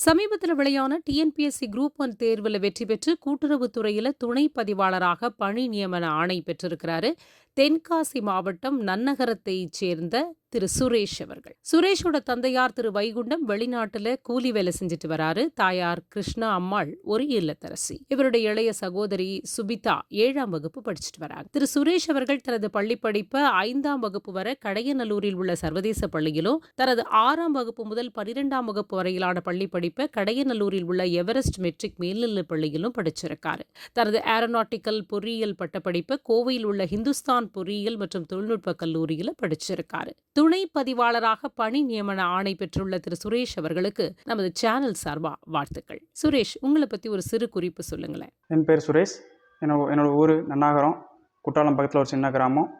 சமீபத்தில் வெளியான TNPSC group one தேர்வில் வெற்றி பெற்று கூட்டுறவுத்துறையில் துணை பதிவாளராக பணி நியமன ஆணை பெற்றிருக்கிறாரு. தென்காசி மாவட்டம் நன்னகரத்தைச் சேர்ந்த திரு சுரேஷ் அவர்கள். சுரேஷோட தந்தையார் திரு வைகுண்டம் வெளிநாட்டுல கூலி வேலை செஞ்சுட்டு வராரு. தாயார் கிருஷ்ணா அம்மாள் ஒரு இல்லத்தரசி. இவருடைய இளைய சகோதரி சுபிதா ஏழாம் வகுப்பு படிச்சுட்டு வராங்க. திரு சுரேஷ் அவர்கள் தனது பள்ளி படிப்பை ஐந்தாம் வகுப்பு வரை கடையநல்லூரில் உள்ள சர்வதேச பள்ளியிலும் தனது ஆறாம் வகுப்பு முதல் பனிரெண்டாம் வகுப்பு வரையிலான பள்ளி படிப்பை கடையநல்லூரில் உள்ள எவரெஸ்ட் மெட்ரிக் மேல்நிலை பள்ளியிலும் படிச்சிருக்காரு. தனது ஏரோநாட்டிக்கல் பொறியியல் பட்டப்படிப்பை கோவையில் உள்ள ஹிந்துஸ்தான் பொறியியல் மற்றும் தொழில்நுட்ப கல்லூரியில் படிச்சிருக்காரு. துணை பதிவாளராக பணி நியமன ஆணை பெற்றுள்ள திரு. சுரேஷ் அவர்களுக்கு நமது சேனல் சார்பா வாழ்த்துக்கள். சுரேஷ் உங்களை பத்தி ஒரு சிறு குறிப்பு சொல்லுங்களேன். என் பேர் சுரேஷ். என்னோட என்னோட ஊர் நன்னாகரம். குற்றாலம் பக்கத்தில் ஒரு சின்ன கிராமம்.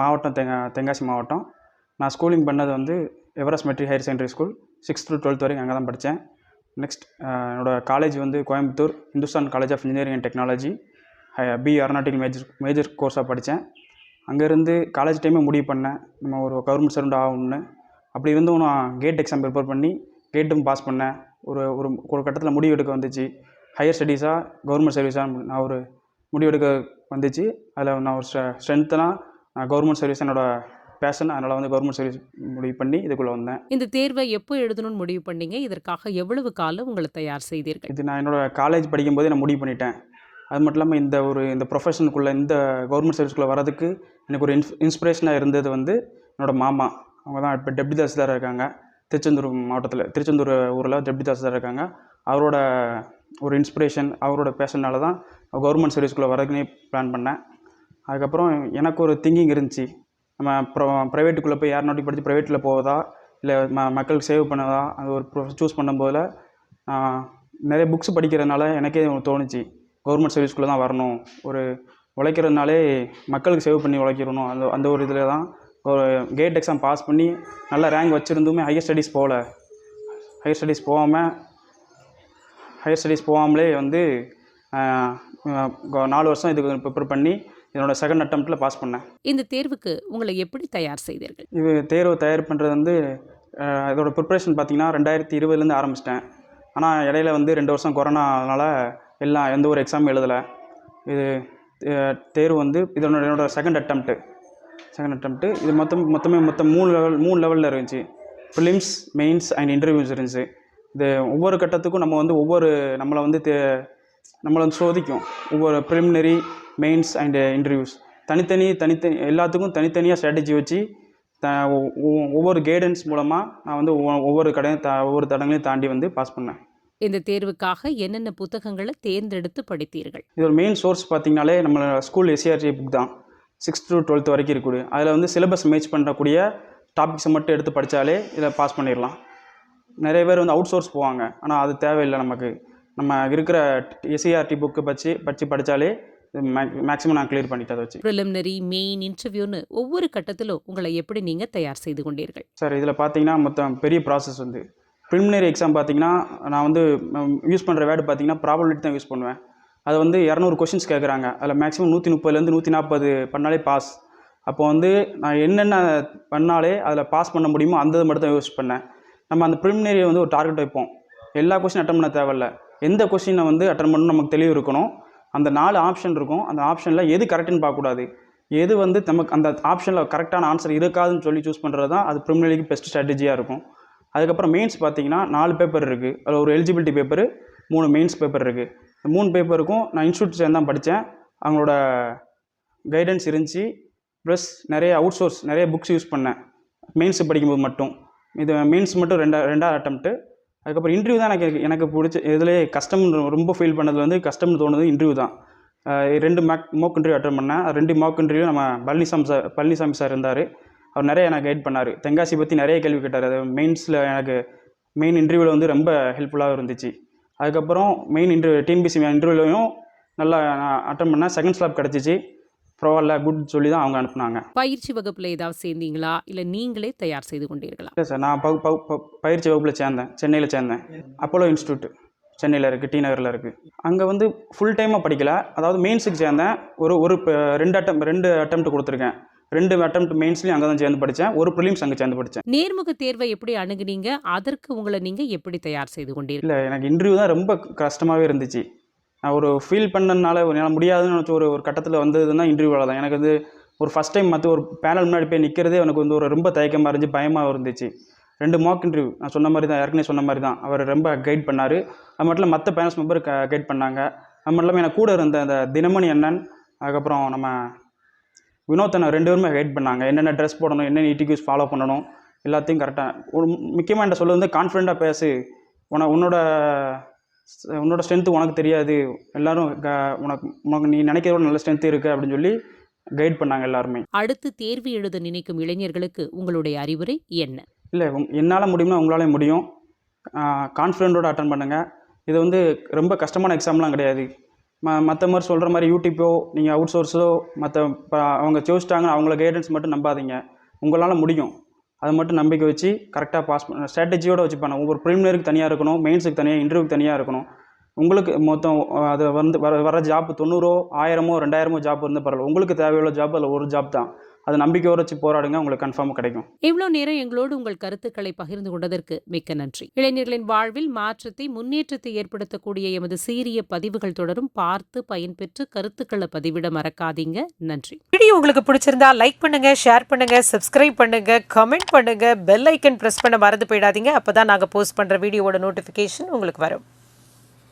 மாவட்டம் தெங்க தென்காசி மாவட்டம். நான் ஸ்கூலிங் பண்ணது வந்து Everest matric higher secondary school sixth to twelfth வரைக்கும் அங்கே தான் படித்தேன் நெக்ஸ்ட் என்னோடய காலேஜ் வந்து Coimbatore Hindustan college of engineering and technology B aeronautical major major கோர்ஸாக படித்தேன். அங்கேருந்து காலேஜ் டைமே முடிவு பண்ணேன். நம்ம ஒரு கவர்மெண்ட் சர்வெண்ட் ஆகணும்னு. அப்படி இருந்தும் நான் கேட் எக்ஸாம் ப்ரிப்பேர் பண்ணி கேட்டும் பாஸ் பண்ணேன். ஒரு ஒரு ஒரு கட்டத்தில் முடிவு எடுக்க வந்துச்சு. ஹையர் ஸ்டடீஸாக கவர்மெண்ட் சர்வீஸாக நான் ஒரு முடிவு எடுக்க வந்துச்சு. அதில் நான் ஒரு ஸ்ட்ரென்த்னா நான் கவர்மெண்ட் சர்வீஸ் என்னோடய பேஷன் அதனால் வந்து கவர்மெண்ட் சர்வீஸ் முடிவு பண்ணி இதுக்குள்ளே வந்தேன். இந்த தேர்வை எப்போ எழுதணும்னு முடிவு பண்ணீங்க? இதற்காக எவ்வளவு காலம் உங்களை தயார் செய்தீர்கள்? இது நான் என்னோடய காலேஜ் படிக்கும்போதே நான் முடிவு பண்ணிட்டேன். அது மட்டும் இல்லாமல் இந்த ஒரு இந்த ப்ரொஃபஷனுக்குள்ளே இந்த கவர்மெண்ட் சர்வீஸ்க்குள்ளே வரதுக்கு எனக்கு ஒரு இன்ஸ் இன்ஸ்பிரேஷனாக இருந்தது வந்து என்னோடய மாமா. அவங்க தான் இப்போ டெப்டி தாசில்தார் இருக்காங்க. திருச்செந்தூர் மாவட்டத்தில் திருச்செந்தூர் ஊரில் டெப்டி தாசில்தார் இருக்காங்க. அவரோட ஒரு இன்ஸ்பிரேஷன் அவரோட பேஷனால தான் கவர்மெண்ட் சர்வீஸ்க்குள்ளே வரதுக்குனே பிளான் பண்ணேன். அதுக்கப்புறம் எனக்கு ஒரு திங்கிங் இருந்துச்சு. நம்ம ப்ரோ ப்ரைவேட்டுக்குள்ளே போய் யார் நாட்டி படித்து ப்ரைவேட்டில் போவதா இல்லை ம மக்களுக்கு சேவ் பண்ணதா அது ஒரு சூஸ் பண்ணும்போதில் நிறைய புக்ஸ் படிக்கிறதுனால எனக்கே தோணுச்சு. கவர்மெண்ட் சர்வீஸ்க்குள்ளே தான் வரணும். ஒரு உழைக்கிறதுனாலே மக்களுக்கு சேவ் பண்ணி உழைக்கிறணும். அந்த அந்த ஒரு இதில் தான் ஒரு கேட் எக்ஸாம் பாஸ் பண்ணி நல்ல ரேங்க் வச்சுருந்துமே ஹையர் ஸ்டடீஸ் போகல ஹையர் ஸ்டடீஸ் போகாமல் ஹையர் ஸ்டடீஸ் போகாமலே வந்து நாலு வருஷம் இதுக்கு ப்ரிப்பேர் பண்ணி என்னோடய செகண்ட் அட்டம்ப்டில் பாஸ் பண்ணேன். இந்த தேர்வுக்கு உங்களை எப்படி தயார் செய்தீர்கள்? இது தேர்வு தயார் பண்ணுறது வந்து இதோட ப்ரிப்ரேஷன் பார்த்திங்கன்னா ரெண்டாயிரத்தி இருபதுலேருந்து ஆரம்பிச்சிட்டேன். ஆனால் இடையில வந்து ரெண்டு வருஷம் கொரோனானால எல்லாம் எந்த ஒரு எக்ஸாம் எழுதலை. இது தேர்வு வந்து இதனோட என்னோடய செகண்ட் அட்டம்ப்ட்டு செகண்ட் அட்டம்ப்ட்டு இது மொத்தம் மொத்தமே மொத்தம் மூணு லெவல் மூணு லெவலில் இருந்துச்சு. ஃபிலிம்ஸ் மெயின்ஸ் அண்ட் இன்டர்வியூஸ் இருந்துச்சு. இது ஒவ்வொரு கட்டத்துக்கும் நம்ம வந்து ஒவ்வொரு நம்மளை வந்து தே நம்மளை வந்து சோதிக்கும். ஒவ்வொரு ப்ரிலிமினரி மெயின்ஸ் அண்டு இன்டர்வியூஸ் தனித்தனி தனித்தனி எல்லாத்துக்கும் தனித்தனியாக ஸ்ட்ராட்டஜி வச்சு த ஒவ்வொரு கைடன்ஸ் மூலமாக நான் வந்து ஒவ்வொரு கடையும் த ஒவ்வொரு தடங்களையும் தாண்டி வந்து பாஸ் பண்ணேன். இந்த தேர்வுக்காக என்னென்ன புத்தகங்களை தேர்ந்தெடுத்து படித்தீர்கள்? இது ஒரு மெயின் சோர்ஸ் பார்த்தீங்கனாலே நம்ம ஸ்கூல் எஸ்சிஆர்டி புக் தான். சிக்ஸ்த் டு டுவெல்த் வரைக்கும் இருக்குது. அதில் வந்து சிலபஸ் மேட்ச் பண்ணக்கூடிய டாபிக்ஸை மட்டும் எடுத்து படித்தாலே இதில் பாஸ் பண்ணிடலாம். நிறைய பேர் வந்து அவுட் சோர்ஸ் போவாங்க. ஆனால் அது தேவையில்லை நமக்கு. நம்ம இருக்கிற எஸ்சிஆர்டி புக்கு பற்றி படித்து படித்தாலே மேக்ஸிமம் நான் கிளியர் பண்ணிட்டு அதை வச்சு. ப்ரிலிமினரி மெயின் இன்டர்வியூன்னு ஒவ்வொரு கட்டத்திலும் உங்களை எப்படி நீங்கள் தயார் செய்து கொண்டீர்கள்? சார் இதில் பார்த்தீங்கன்னா மொத்தம் பெரிய ப்ராசஸ் வந்து ப்ரிலிமினரி எக்ஸாம் பார்த்தீங்கன்னா நான் வந்து யூஸ் பண்ணுற வேர்டு பார்த்தீங்கன்னா ப்ராபபிலிட்டி தான் யூஸ் பண்ணுவேன். அதை வந்து இரநூறு கொஷின்ஸ் கேட்குறாங்க. அதில் மேக்ஸிமம் நூற்றி முப்பதுலேருந்து நூற்றி நாற்பது பண்ணாலே பாஸ் அப்போ வந்து நான் என்னென்ன பண்ணாலே அதில் பாஸ் பண்ண முடியுமோ அந்த மட்டும் தான் யூஸ் பண்ணேன். நம்ம அந்த ப்ரிலிமினரியை வந்து ஒரு டார்கெட் வைப்போம். எல்லா கொஷின் அட்டன் பண்ண தேவையில்ல. எந்த கொஷினை வந்து அட்டன் பண்ணணும் நமக்கு தெளிவு இருக்கணும். அந்த நாலு ஆப்ஷன் இருக்கும். அந்த ஆப்ஷனில் எது கரெக்டுன்னு பார்க்கக்கூடாது. எது வந்து நமக்கு அந்த ஆப்ஷனில் கரெக்டான ஆன்சர் இருக்காதுன்னு சொல்லி சூஸ் பண்ணுறது தான் அது ப்ரிமினரிக்கு பெஸ்ட் ஸ்ட்ராட்டஜியாக இருக்கும். அதுக்கப்புறம் மெயின்ஸ் பார்த்தீங்கன்னா நாலு பேப்பர் இருக்குது அதில் ஒரு எலிஜிபிலிட்டி பேப்பர் மூணு மெயின்ஸ் பேப்பர் இருக்குது மூணு பேப்பருக்கும் நான் இன்ஸ்டியூட் சேர்ந்து தான் படித்தேன் அவங்களோட கைடன்ஸ் இருந்துச்சு. ப்ளஸ் நிறைய அவுட் சோர்ஸ் நிறைய புக்ஸ் யூஸ் பண்ணேன். மெயின்ஸ் படிக்கும்போது மட்டும். இது மெயின்ஸ் மட்டும் ரெண்டா ரெண்டாவது அட்டம்ப்ட்டு அதுக்கப்புறம் இன்டர்வியூ தான் எனக்கு எனக்கு பிடிச்ச இதிலே கஷ்டம் ரொம்ப ஃபீல் பண்ணது வந்து கஷ்டம்னு தோணுது இன்டர்வியூ தான். ரெண்டு மேக் மோக் இன்டர்வியூ அட்டன் பண்ணேன். ரெண்டு மாக் இன்டர்வியூ நம்ம பழனிசாமி சார் பழனிசாமி சார் இருந்தார். அவர் நிறைய எனக்கு கைட் பண்ணார். தென்காசி பற்றி நிறைய கேள்வி கேட்டார். அது மெயின்ஸில் எனக்கு மெயின் இன்டர்வியூவில் வந்து ரொம்ப ஹெல்ப்ஃபுல்லாக இருந்துச்சு. அதுக்கப்புறம் மெயின் இன்டர்வியூ டிஎன்பிசி இன்டர்வியூலையும் நல்லா நான் அட்டன் பண்ணேன். செகண்ட் ஸ்லாப் கிடச்சிச்சு. பரவாயில்ல குட் சொல்லி தான் அவங்க அனுப்புனாங்க. பயிற்சி வகுப்பில் ஏதாவது சேர்ந்தீங்களா? இல்லை நீங்களே தயார் செய்து கொண்டீர்களா? இல்லை சார் நான் பயிற்சி வகுப்பில் சேர்ந்தேன். சென்னையில் சேர்ந்தேன். அப்போலோ இன்ஸ்டியூட் சென்னையில் இருக்குது டி நகரில் இருக்குது அங்கே வந்து ஃபுல் டைமாக படிக்கல. அதாவது மெயின்ஸுக்கு சேர்ந்தேன். ஒரு ஒரு ரெண்டு அட்டம் ரெண்டு அட்டம்ப்ட் கொடுத்துருக்கேன். ரெண்டு அட்டம் மெயின்ஸ்லையும் அங்கே தான் சேர்ந்து படித்தேன் ஒரு ப்ரிலிம்ஸ் அங்கே சேர்ந்து படித்தேன் நேர்முக தேர்வை எப்படி அணுகுனீங்க? அதற்கு உங்களை நீங்க எப்படி தயார் செய்து கொண்டீர்கள் இல்லை எனக்கு இன்டர்வியூ தான் ரொம்ப கஷ்டமாகவே இருந்துச்சு. நான் ஒரு ஃபீல் பண்ணனால என்னால் முடியாதுன்னு நினச்ச ஒரு ஒரு கட்டத்தில் வந்ததுன்னா இன்டர்வியூவில் தான். எனக்கு வந்து ஒரு ஃபஸ்ட் டைம் மற்ற ஒரு பேனல் முன்னாடி போய் நிற்கிறதே எனக்கு வந்து ஒரு ரொம்ப தயக்கமாக இருந்துச்சு பயமாக இருந்துச்சு. ரெண்டு மார்க் இன்டர்வியூ நான் சொன்ன மாதிரி தான் ஏற்கனவே சொன்ன மாதிரி தான். அவர் ரொம்ப கைட் பண்ணார். அது மட்டும் மற்ற பேனல்ஸ் மெம்பர் க கைட் பண்ணாங்க. அது மட்டும் இல்லாமல் எனக்கு கூட இருந்த அந்த தினமணி அண்ணன் அதுக்கப்புறம் நம்ம வினோத்தனை ரெண்டு பேருமே கைட் பண்ணாங்க. என்னென்ன ட்ரெஸ் போடணும் என்னென்ன இட்டிக்யூஸ் ஃபாலோ பண்ணணும் எல்லாத்தையும் கரெக்டாக ஒரு முக்கியமாக என்கிட்ட சொல்ல வந்து கான்ஃபிடெண்ட்டாக பேசு. உன உன்னோட உன்னோட ஸ்ட்ரென்த்து உனக்கு தெரியாது. எல்லாரும் க- உனக்கு உனக்கு நீ நினைக்கிறத விட நல்ல ஸ்ட்ரென்த் இருக்குது அப்படின்னு சொல்லி கைட் பண்ணாங்க எல்லாருமே. அடுத்து தேர்வு எழுத நினைக்கும் இளைஞர்களுக்கு உங்களுடைய அறிவுரை என்ன? இல்லை என்னால் முடியும்னா உங்களாலே முடியும். கான்ஃபிடென்ட்டோட அட்டன் பண்ணுங்கள் இது வந்து ரொம்ப கஷ்டமான எக்ஸாம்லாம் கிடையாது. ம மற்ற மாதிரி சொல்கிற மாதிரி யூடியூப்போ நீங்கள் அவுட் சோர்ஸோ மற்ற இப்போ அவங்க யோசிச்சிட்டாங்க அவங்கள கைடன்ஸ் மட்டும் நம்பாதீங்க. உங்களால் முடியும். அதை மட்டும் நம்பிக்கை வச்சு கரெக்டாக பாஸ் பண்ண ஸ்ட்ராட்டஜியோடு வச்சு பண்ண ஒவ்வொரு ப்ரிலிமினருக்கு தனியாக இருக்கணும் மெயின்ஸுக்கு தனியாக இன்டர்வியூக்கு தனியாக இருக்கணும். உங்களுக்கு மொத்தம் அது வந்து வர வர ஜாப் தொண்ணூறோ ஆயிரமோ ரெண்டாயிரமோ ஜாப் இருந்தால் பரவாயில்ல. உங்களுக்கு தேவையுள்ள ஜாப் அதில் ஒரு ஜாப் தான். அது நம்பிக்கையோட வச்சு போராடுங்க உங்களுக்கு கன்ஃபார்மாக கிடைக்கும். இவ்வளோ நேரம் எங்களோடு உங்கள் கருத்துக்களை பகிர்ந்து கொண்டதற்கு மிக்க நன்றி. இளைஞர்களின் வாழ்வில் மாற்றத்தை முன்னேற்றத்தை ஏற்படுத்தக்கூடிய எமது சீரிய பதிவுகள் தொடரும். பார்த்து பயன்பெற்று கருத்துக்களை பதிவிட மறக்காதீங்க. நன்றி. வீடியோ உங்களுக்கு பிடிச்சிருந்தா லைக் பண்ணுங்க ஷேர் பண்ணுங்க சப்ஸ்கிரைப் பண்ணுங்க கமெண்ட் பண்ணுங்க பெல் ஐக்கன் பிரஸ் பண்ண மறந்து போயிடாதீங்க. அப்பதான் நாங்க போஸ்ட் பண்ற வீடியோவோட நோட்டிபிகேஷன் உங்களுக்கு வரும்.